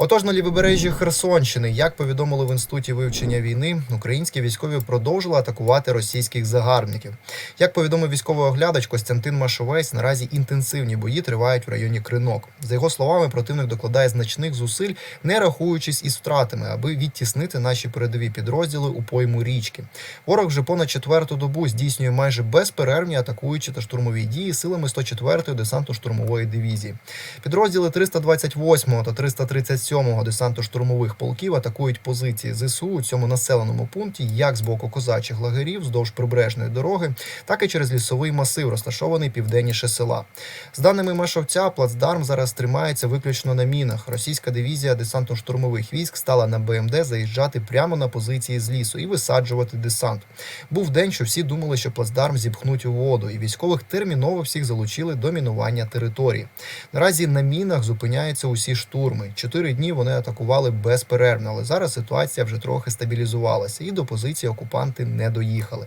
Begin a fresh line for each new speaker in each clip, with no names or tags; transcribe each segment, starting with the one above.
Отож, на лівобережжі Херсонщини, як повідомили в інституті вивчення війни, українські військові продовжили атакувати російських загарбників. Як повідомив військовий оглядач Костянтин Машовець, наразі інтенсивні бої тривають в районі Кринок. За його словами, противник докладає значних зусиль, не рахуючись із втратами, аби відтіснити наші передові підрозділи у пойму річки. Ворог вже понад четверту добу здійснює майже безперервні атакуючі та штурмові дії силами 104-ї десантно-штурмової дивізії. Підрозділи 328 та 337 десантно-штурмових полків атакують позиції ЗСУ у цьому населеному пункті як з боку козачих лагерів вздовж прибережної дороги, так і через лісовий масив, розташований південніше села. З даними Машовця, плацдарм зараз тримається виключно на мінах. Російська дивізія десантно-штурмових військ стала на БМД заїжджати прямо на позиції з лісу і висаджувати десант. Був день, що всі думали, що плацдарм зіпхнуть у воду, і військових терміново всіх залучили до мінування території. Наразі на мінах зупиняються усі штурми. Чотири дні вони атакували безперервно, але зараз ситуація вже трохи стабілізувалася, і до позиції окупанти не доїхали.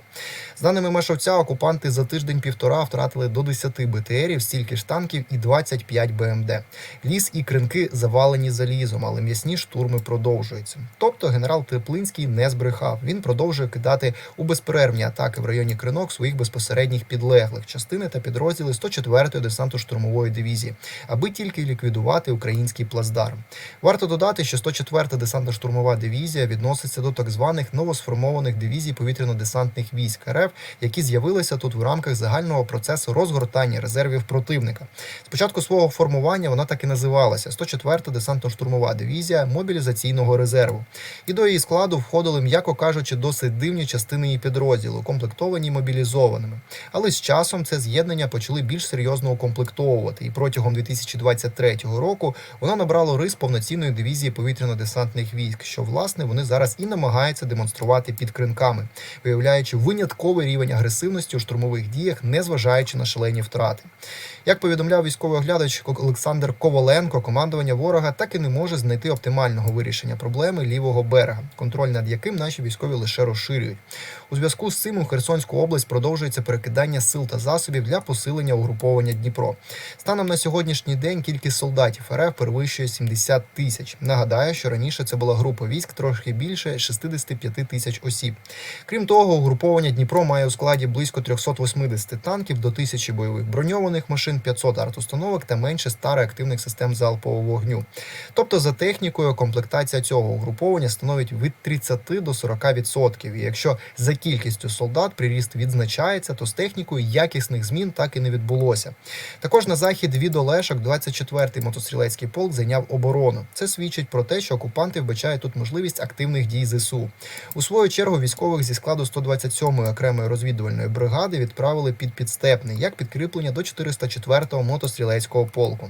З даними Машовця, окупанти за тиждень-півтора втратили до 10 БТРів, стільки ж танків і 25 БМД. Ліс і кринки завалені залізом, але м'ясні штурми продовжуються. Тобто генерал Теплинський не збрехав. Він продовжує кидати у безперервні атаки в районі кринок своїх безпосередніх підлеглих частини та підрозділи 104-ї десантно-штурмової дивізії, аби тільки ліквідувати український плацдарм. Варто додати, що 104-та десантно-штурмова дивізія відноситься до так званих новосформованих дивізій повітряно-десантних військ РФ, які з'явилися тут в рамках загального процесу розгортання резервів противника. Спочатку свого формування вона так і називалася 104-та десантно-штурмова дивізія мобілізаційного резерву. І до її складу входили, м'яко кажучи, досить дивні частини її підрозділу, укомплектовані мобілізованими. Але з часом це з'єднання почали більш серйозно укомплектовувати, і протягом 2023 року воно набрало рис повноцінної дивізії повітряно-десантних військ, що власне вони зараз і намагаються демонструвати під кринками, виявляючи винятковий рівень агресивності у штурмових діях, незважаючи на шалені втрати. Як повідомляв військовий оглядач Олександр Коваленко, командування ворога так і не може знайти оптимального вирішення проблеми лівого берега, контроль над яким наші військові лише розширюють. У зв'язку з цим у Херсонську область продовжується перекидання сил та засобів для посилення угруповання Дніпро. Станом на сьогоднішній день кількість солдатів РФ перевищує 70 тисяч. Нагадаю, що раніше це була група військ трохи більше 65 тисяч осіб. Крім того, угруповання Дніпро має у складі близько 380 танків до тисячі бойових броньованих машин, 500 артустановок та менше 100 реактивних систем залпового вогню. Тобто, за технікою, комплектація цього угруповання становить від 30 до 40%. І якщо за кількістю солдат приріст відзначається, то з технікою якісних змін так і не відбулося. Також на захід від Олешок 24-й мотострілецький полк зайняв оборону. Це свідчить про те, що окупанти вбачають тут можливість активних дій ЗСУ. У свою чергу військових зі складу 127-ї окремої розвідувальної бригади відправили під підстепний як підкріплення до 404-го мотострілецького полку.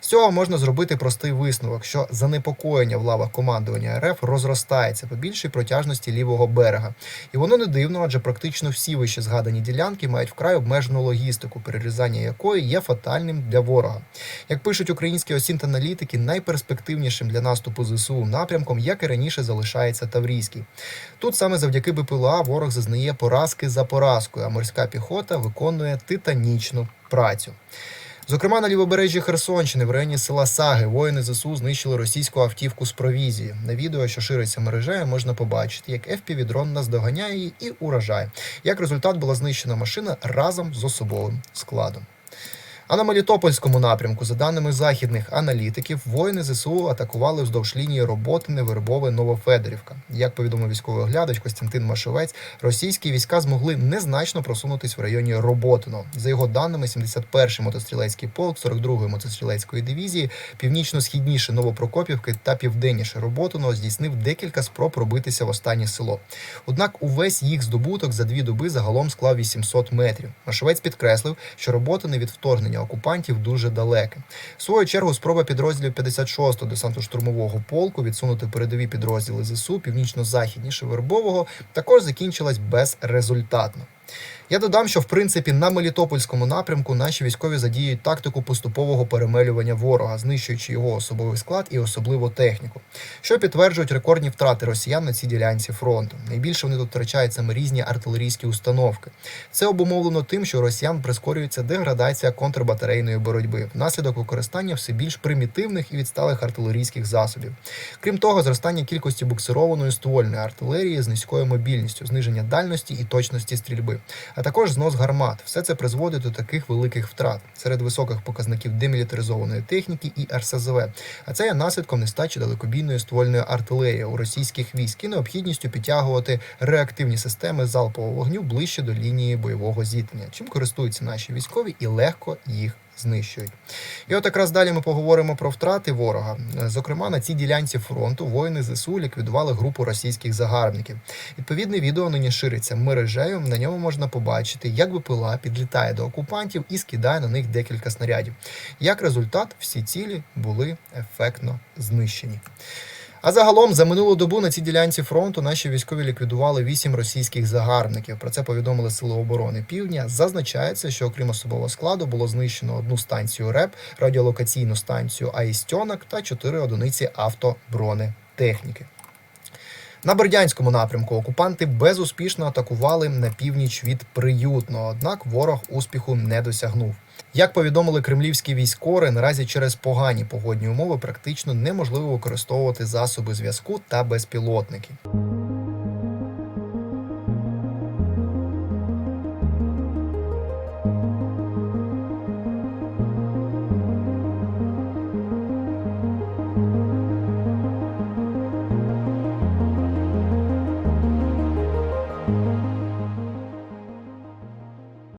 З цього можна зробити простий висновок, що занепокоєння в лавах командування РФ розростається по більшій протяжності лівого берега. І воно не дивно, адже практично всі вище згадані ділянки мають вкрай обмежену логістику, перерізання якої є фатальним для ворога. Як пишуть українські осінт-аналітики, найперспективнішим для наступу ЗСУ напрямком, як і раніше, залишається Таврійський. Тут саме завдяки БПЛА ворог зазнає поразки за поразкою, а морська піхота виконує титанічну працю. Зокрема, на лівобережжі Херсонщини, в районі села Саги, воїни ЗСУ знищили російську автівку з провізії. На відео, що шириться мережею, можна побачити, як FPV-дрон наздоганяє її і уражає. Як результат була знищена машина разом з особовим складом. А на Мелітопольському напрямку, за даними західних аналітиків, воїни ЗСУ атакували вздовж лінії Роботине, Вербове, Новофедорівка. Як повідомив військовий оглядач Костянтин Машовець, російські війська змогли незначно просунутись в районі Роботино. За його даними, 71-й мотострілецький полк 42-ї мотострілецької дивізії, північно-східніше Новопрокопівки та південніше Роботино здійснив декілька спроб пробитися в останнє село. Однак увесь їх здобуток за дві доби загалом склав 800 метрів. Машовець підкреслив, що Роботине від вторгнення окупантів дуже далеке. В свою чергу спроба підрозділів 56-го десантно-штурмового полку відсунути передові підрозділи ЗСУ північно-західніше Вербового також закінчилась безрезультатно. Я додам, що в принципі на Мелітопольському напрямку наші військові задіють тактику поступового перемелювання ворога, знищуючи його особовий склад і особливо техніку, що підтверджують рекордні втрати росіян на цій ділянці фронту. Найбільше вони тут втрачають саме різні артилерійські установки. Це обумовлено тим, що росіян прискорюється деградація контрбатарейної боротьби внаслідок використання все більш примітивних і відсталих артилерійських засобів. Крім того, зростання кількості буксированої ствольної артилерії з низькою мобільністю, зниження дальності і точності стрільби, а також знос гармат. Все це призводить до таких великих втрат серед високих показників демілітаризованої техніки і РСЗВ. А це є наслідком нестачі далекобійної ствольної артилерії у російських військ і необхідністю підтягувати реактивні системи залпового вогню ближче до лінії бойового зіткнення, чим користуються наші військові і легко їх знищують. І от якраз далі ми поговоримо про втрати ворога. Зокрема, на цій ділянці фронту воїни ЗСУ ліквідували групу російських загарбників. Відповідне відео нині шириться мережею. На ньому можна побачити, як БПЛА підлітає до окупантів і скидає на них декілька снарядів. Як результат, всі цілі були ефектно знищені. А загалом за минулу добу на цій ділянці фронту наші військові ліквідували вісім російських загарбників. Про це повідомили Сили оборони Півдня. Зазначається, що окрім особового складу було знищено одну станцію РЕП, радіолокаційну станцію Аїстьонок та чотири одиниці автобронетехніки. На Бердянському напрямку окупанти безуспішно атакували на північ від приютного, однак ворог успіху не досягнув. Як повідомили кремлівські військори, наразі через погані погодні умови практично неможливо використовувати засоби зв'язку та безпілотники.